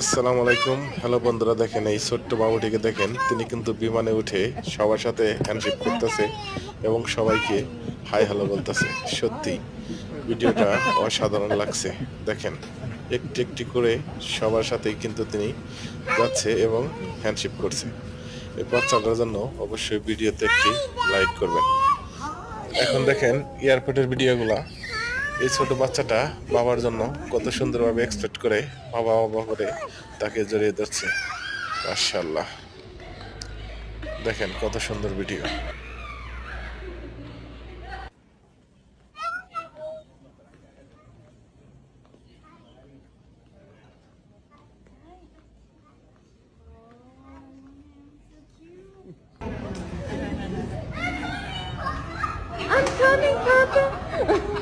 আসসালামু আলাইকুম। হ্যালো বন্ধুরা, দেখেন এই ছোট্ট বাবুটিকে দেখেন, তিনি কিন্তু বিমানে উঠে সবার সাথে হ্যান্ডশেক করতেছে এবং সবাইকে হাই হ্যালো বলতেছে। সত্যি, ভিডিওটা অসাধারণ লাগছে। দেখেন, একটি একটি করে সবার সাথেই কিন্তু তিনি যাচ্ছে এবং হ্যান্ডশেক করছে। এই বাচ্চাটার জন্য অবশ্যই ভিডিওতে একটি লাইক করবেন। এখন দেখেন এয়ারপোর্টের ভিডিওগুলা এই ছোট বাচ্চাটা বাবার জন্য কত সুন্দরভাবে এক্সপেক্ট করে বাবা বাবা করে তাকে জড়িয়ে ধরছে। মার্শাল্লাহ দেখেন কত সুন্দর ভিডিও I'm coming, Papa.